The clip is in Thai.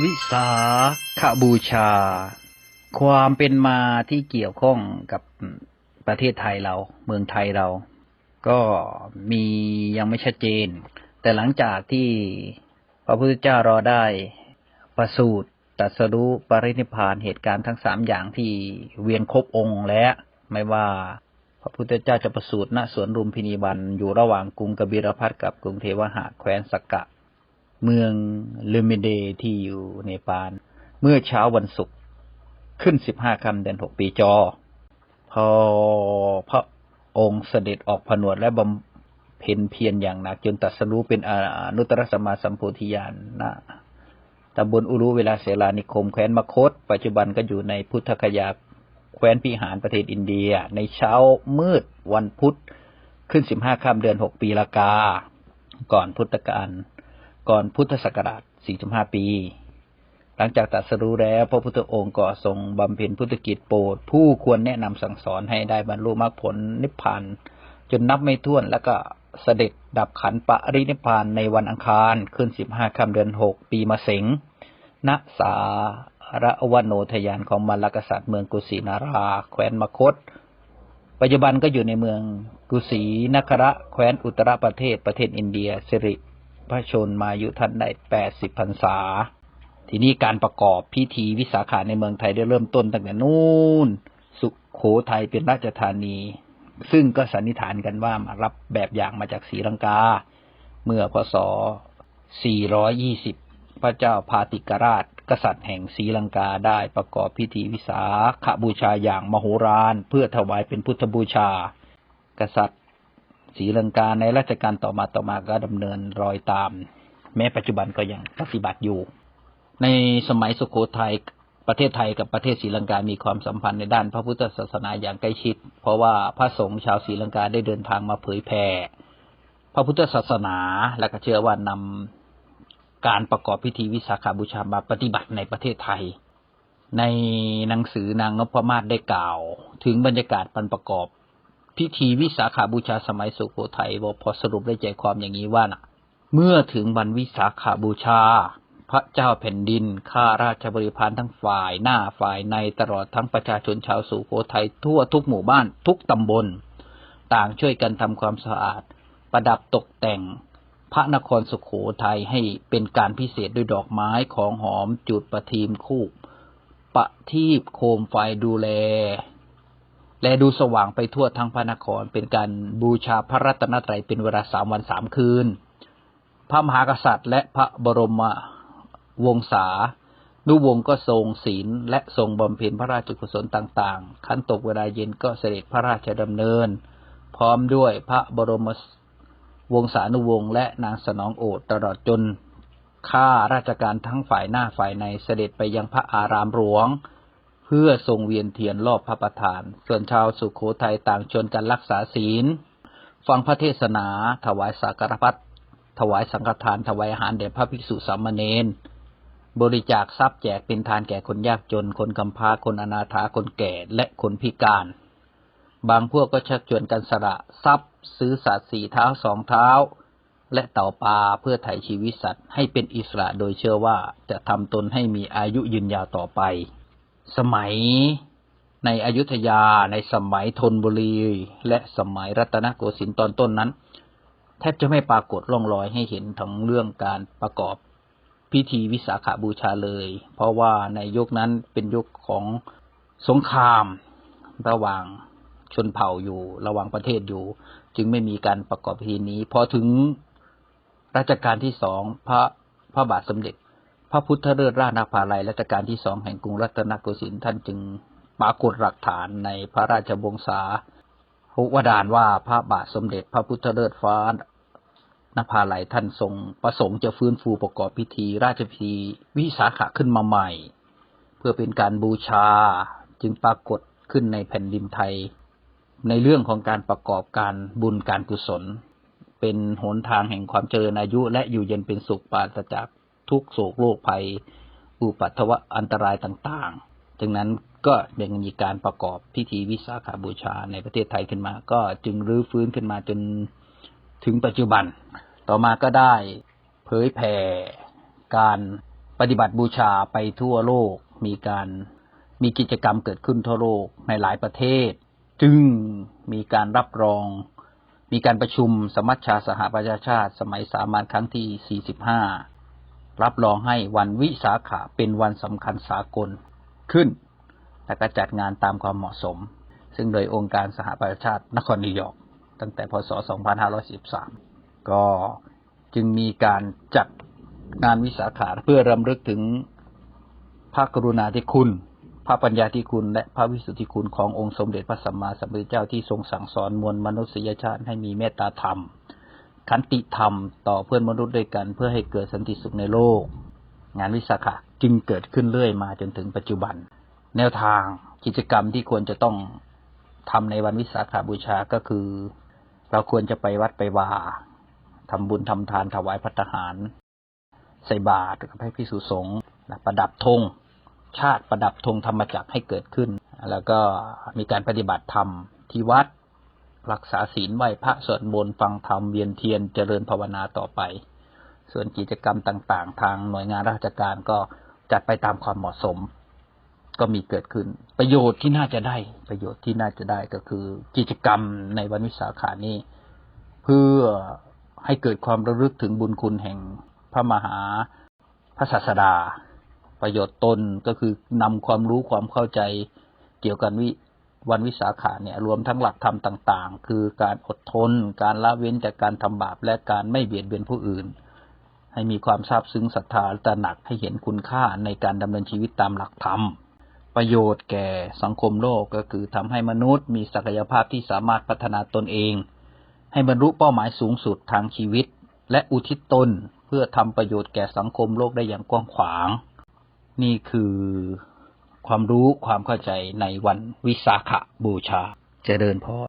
วิสาขบูชา ความเป็นมาที่เกี่ยวข้องกับประเทศไทยเรา เมืองไทยเรา ก็มียังไม่ชัดเจน แต่หลังจากที่พระพุทธเจ้ารอได้ประสูติตรัสรู้ปรินิพานเหตุการณ์ทั้งสามอย่างที่เวียนครบองค์และไม่ว่าพระพุทธเจ้าจะประสูติณสวนรุมพินีวันอยู่ระหว่างกรุงกบิลพัทกับกรุงเทวหะแคว้นสกกะ เมืองลูมิเดที่อยู่เนปาลเมื่อเช้าวันศุกร์ขึ้นสิบห้าคำเดือนหกปีจอ พอพระองค์เสด็จออกผนวดและบำเพ็ญเพียรอย่างหนัก จนตรัสรู้เป็นอนุตตรสมมาสัมโพธิญาณนะตำบลอุรุเวลาเสลานิคมแคว้นมคต ปัจจุบันก็อยู่ในพุทธคยาแคว้นพิหารประเทศอินเดีย ในเช้ามืดวันพุธขึ้นสิบห้าค่ำเดือนหกปีละกา ก่อนพุทธกาล ก่อนพุทธศักราช 45 ปี หลังจากตรัสรู้แล้วพระพุทธองค์ก็ทรงบำเพ็ญพุทธกิจโปรด ผู้ควรแนะนำสั่งสอนให้ได้บรรลุมรรคผลนิพพานจนนับไม่ถ้วนแล้วก็เสด็จดับขันปะรินิพพานในวันอังคารขึ้น 15ค่ำเดือน 6 ปีมะเสงณสาระวโนทยานของมรรคกษัตริย์เมืองกุสินารา แคว้นมคต ปัจจุบันก็อยู่ในเมืองกุสีนคระแคว้นอุตรประเทศประเทศอินเดียสิริ พระชนมายุท่านได้แปดสิบพรรษา ทีนี้การประกอบพิธีวิสาขาในเมืองไทยได้เริ่มต้นตั้งแต่นู่น สุขโขทัยเป็นราชธานี ซึ่งก็สันนิษฐานกันว่ามารับแบบอย่างมาจากศรีลังกา เมื่อพศ 420 พระเจ้าพาติกราช กษัตริย์แห่งศรีลังกาได้ประกอบพิธีวิสาขบูชาอย่างมโหฬารเพื่อถวายเป็นพุทธบูชา กษัตริย์ ศรีลังกาในรัชกาลต่อมาต่อมาก็ดำเนินรอยตาม แม้ปัจจุบันก็ยังปฏิบัติอยู่ ในสมัยสุโขทัยประเทศไทยกับประเทศศรีลังกา มีความสัมพันธ์ในด้านพระพุทธศาสนาอย่างใกล้ชิด เพราะว่าพระสงฆ์ชาวศรีลังกาได้เดินทางมาเผยแผ่พระพุทธศาสนาและก็เชื่อว่านำการประกอบพิธีวิสาขาบูชามาปฏิบัติในประเทศไทย ในหนังสือนางนพมาศได้กล่าว ถึงบรรยากาศปันประกอบ พิธีวิสาขาบูชาสมัยสุโขทัยบอกพอสรุปได้ใจความอย่างนี้ว่านะเมื่อถึงวันวิสาขาบูชา พระเจ้าแผ่นดินข้าราชบริพารทั้งฝ่ายหน้าฝ่ายในตลอดทั้งประชาชนชาวสุโขทัยทั่วทุกหมู่บ้านทุกตำบล ต่างช่วยกันทำความสะอาด ประดับตกแต่งพระนครสุโขทัยให้เป็นการพิเศษด้วยดอกไม้ของหอมจุดประทีมคู่ ประทีปโคมไฟดูแล และดูสว่างไปทั่วทั้งพระนครเป็นการบูชาพระรัตนตรัยเป็นเวลาสามวันสามคืน พระมหากษัตริย์ และพระบรมวงศานุวงศ์ก็ทรงศีลและทรงบำเพ็ญพระราชกุศลต่างๆ ขั้นตกเวลาเย็นก็เสด็จพระราชดำเนิน พร้อมด้วยพระบรมวงศานุวงศ์และนางสนองโอษตลอดจนข้าราชการทั้งฝ่ายหน้าฝ่ายในเสด็จไปยังพระอารามหลวง พื่อทรงเวียนเทียนรอบพระประธาน ส่วนชาวสุขโขทัยต่างชวนกันรักษาศีล ฟังพระเทศนา ถวายสักการพัดถวายสังฆทาน ถวายอาหารแด่พระภิกษุสามเณร บริจาคทรัพย์แจกเป็นทานแก่คนยากจน คนกำพร้า คนอนาถา คนแก่ และคนพิการ บางพวกก็ชักชวนกันสละทรัพย์ ซื้อสัตว์สี่เท้าสองเท้า และเต่าปลาเพื่อไถ่ชีวิตสัตว์ให้เป็นอิสระโดยเชื่อว่าจะทำตนให้มีอายุยืนยาวต่อไป สมัยในอยุธยาในสมัยธนบุรี และสมัยรัตนโกสินทร์ตอนต้นนั้น แทบจะไม่ปรากฏร่องรอยให้เห็นถึงเรื่องการประกอบพิธีวิสาขาบูชาเลย เพราะว่าในยุคนั้นเป็นยุคของสงครามระหว่างชนเผ่าอยู่ ระหว่างประเทศอยู่ จึงไม่มีการประกอบพิธีนี้พอถึงรัชกาลที่สองพระพระบาทสมเด็จ พระพุทธเลิศราชนาภาลัยรัชกาลที่สองแห่งกรุงรัตนโกสินทร์ท่านจึงปรากฏหลักฐานในพระราชวงศาหุวดานว่าพระบาทสมเด็จพระพุทธเลิศฟ้านภาลัยท่านทรงประสงค์จะฟื้นฟูประกอบพิธี ราชพิธีวิสาขะขึ้นมาใหม่ เพื่อเป็นการบูชาจึงปรากฏขึ้นในแผ่นดินไทย ในเรื่องของการประกอบการบุญการกุศล เป็นหนทางแห่งความเจริญอายุและอยู่เย็นเป็นสุขปราศจาก ทุกโศกโรคภัย อุปัตถวะอันตรายต่างๆ ดังนั้นก็ยังมีการประกอบพิธีวิสาขาบูชาในประเทศไทยขึ้นมา ก็จึงรื้อฟื้นขึ้นมาจนถึงปัจจุบัน ต่อมาก็ได้เผยแผ่การปปฏิบัติบูชาไปทั่วโลก มีการมีกิจกรรมเกิดขึ้นทั่วโลกในหลายประเทศ จึงมีการรับรอง มีการประชุมสมัชชาสหประชาชาติ สมัยสามัญครั้งที่ 45 รับรองให้วันวิสาขะเป็นวันสำคัญสากลขึ้น และก็จัดงานตามความเหมาะสม ซึ่งโดยองค์การสหประชาชาตินครนิวยอร์กตั้งแต่พศ 2513 ก็จึงมีการจัดงานวิสาขะเพื่อรำลึกถึงพระกรุณาธิคุณ พระปัญญาธิคุณ และพระวิสุทธิคุณขององค์สมเด็จพระสัมมาสัมพุทธเจ้าที่ทรงสั่งสอนมวลมนุษยชาติให้มีเมตตาธรรม ขันติธรรมต่อเพื่อนมนุษย์ด้วยกัน เพื่อให้เกิดสันติสุขในโลก งานวิสาขะจึงเกิดขึ้นเรื่อยมาจนถึงปัจจุบัน แนวทางกิจกรรมที่ควรจะต้องทำในวันวิสาขาบูชาก็คือ เราควรจะไปวัดไปวาทำบุญทำทานถวายพัตตาหาร ใส่บาตรกับให้พิสุสงฆ์ประดับธงชาติประดับธงธรรมจักรให้เกิดขึ้น แล้วก็มีการปฏิบัติธรรมที่วัด รักษาศีลไหว้พระสวดมนต์ฟังธรรมเวียนเทียนเจริญภาวนาต่อไป ส่วนกิจกรรมต่าง ๆ ทางหน่วยงานราชการก็จัดไปตามความเหมาะสม ก็มีเกิดขึ้น ประโยชน์ที่น่าจะได้ ประโยชน์ที่น่าจะได้ก็คือ กิจกรรมในวันวิสาขานี้ เพื่อให้เกิดความระลึกถึงบุญคุณแห่งพระมหาพระศาสดา ประโยชน์ตนก็คือนำความรู้ความเข้าใจเกี่ยวกันวิ วันวิสาขาเนี่ยรวมทั้งหลักธรรมต่าง ๆ คือการอดทน การละเว้นจากการทำบาปและการไม่เบียดเบียนผู้อื่น ให้มีความซาบซึ้งศรัทธาตระหนักให้เห็นคุณค่าในการดำเนินชีวิตตามหลักธรรม ประโยชน์แก่สังคมโลกก็คือทำให้มนุษย์มีศักยภาพที่สามารถพัฒนาตนเอง ให้บรรลุเป้าหมายสูงสุดทางชีวิต และอุทิศตนเพื่อทำประโยชน์แก่สังคมโลกได้อย่างกว้างขวาง นี่คือ ความรู้ความเข้าใจในวันวิสาขบูชาเจริญพร